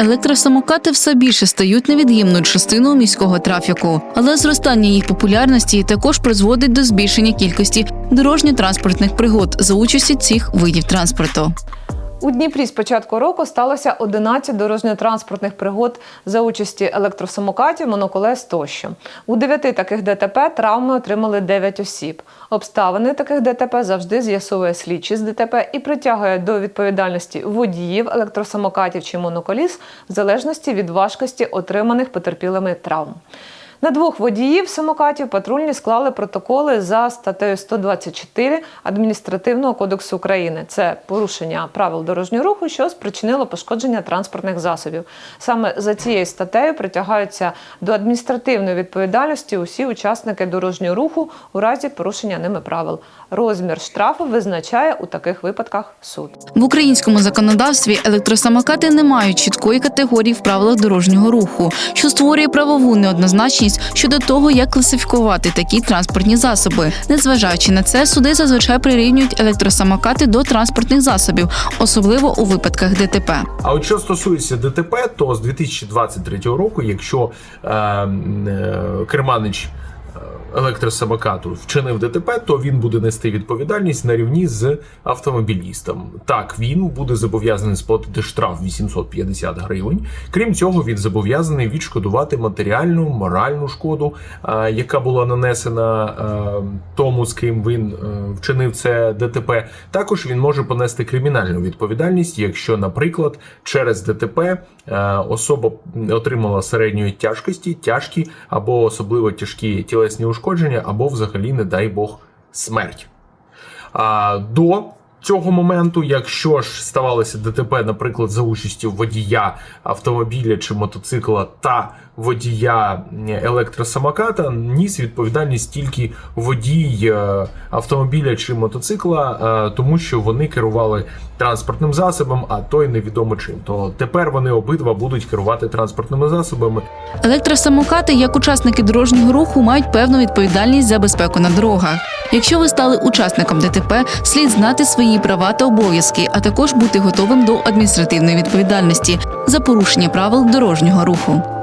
Електросамокати все більше стають невід'ємною частиною міського трафіку, але зростання їх популярності також призводить до збільшення кількості дорожньо-транспортних пригод за участі цих видів транспорту. У Дніпрі з початку року сталося 11 дорожньо-транспортних пригод за участі електросамокатів, моноколес тощо. У дев'яти таких ДТП травми отримали 9 осіб. Обставини таких ДТП завжди з'ясовує слідчий з ДТП і притягує до відповідальності водіїв електросамокатів чи моноколіс в залежності від важкості отриманих потерпілими травм. На двох водіїв самокатів патрульні склали протоколи за статтею 124 Адміністративного кодексу України. Це порушення правил дорожнього руху, що спричинило пошкодження транспортних засобів. Саме за цією статтею притягаються до адміністративної відповідальності усі учасники дорожнього руху у разі порушення ними правил. Розмір штрафу визначає у таких випадках суд. В українському законодавстві електросамокати не мають чіткої категорії в правилах дорожнього руху, що створює правову неоднозначність щодо того, як класифікувати такі транспортні засоби. Незважаючи на це, суди зазвичай прирівнюють електросамокати до транспортних засобів, особливо у випадках ДТП. А от що стосується ДТП, то з 2023 року, якщо е, е, керманич електросамокату вчинив ДТП, то він буде нести відповідальність на рівні з автомобілістом. Так, він буде зобов'язаний сплатити штраф 850 гривень. Крім цього, він зобов'язаний відшкодувати матеріальну моральну шкоду, е, яка була нанесена е, тому, з ким він е, вчинив це ДТП. Також він може понести кримінальну відповідальність, якщо, наприклад, через ДТП особа отримала середньої тяжкості, тяжкі або особливо тяжкі тілесні ушкодження, або взагалі, не дай Бог, смерть. А, до цього моменту, якщо ж ставалося ДТП, наприклад, за участю водія автомобіля чи мотоцикла та водія електросамоката, ніс відповідальність тільки водій е, автомобіля чи мотоцикла, е, тому що вони керували транспортним засобом, а той невідомо чим. То тепер вони обидва будуть керувати транспортними засобами Електросамокати, як учасники дорожнього руху, мають певну відповідальність за безпеку на дорогах. Якщо ви стали учасником ДТП, слід знати свої права та обов'язки, а також бути готовим до адміністративної відповідальності за порушення правил дорожнього руху.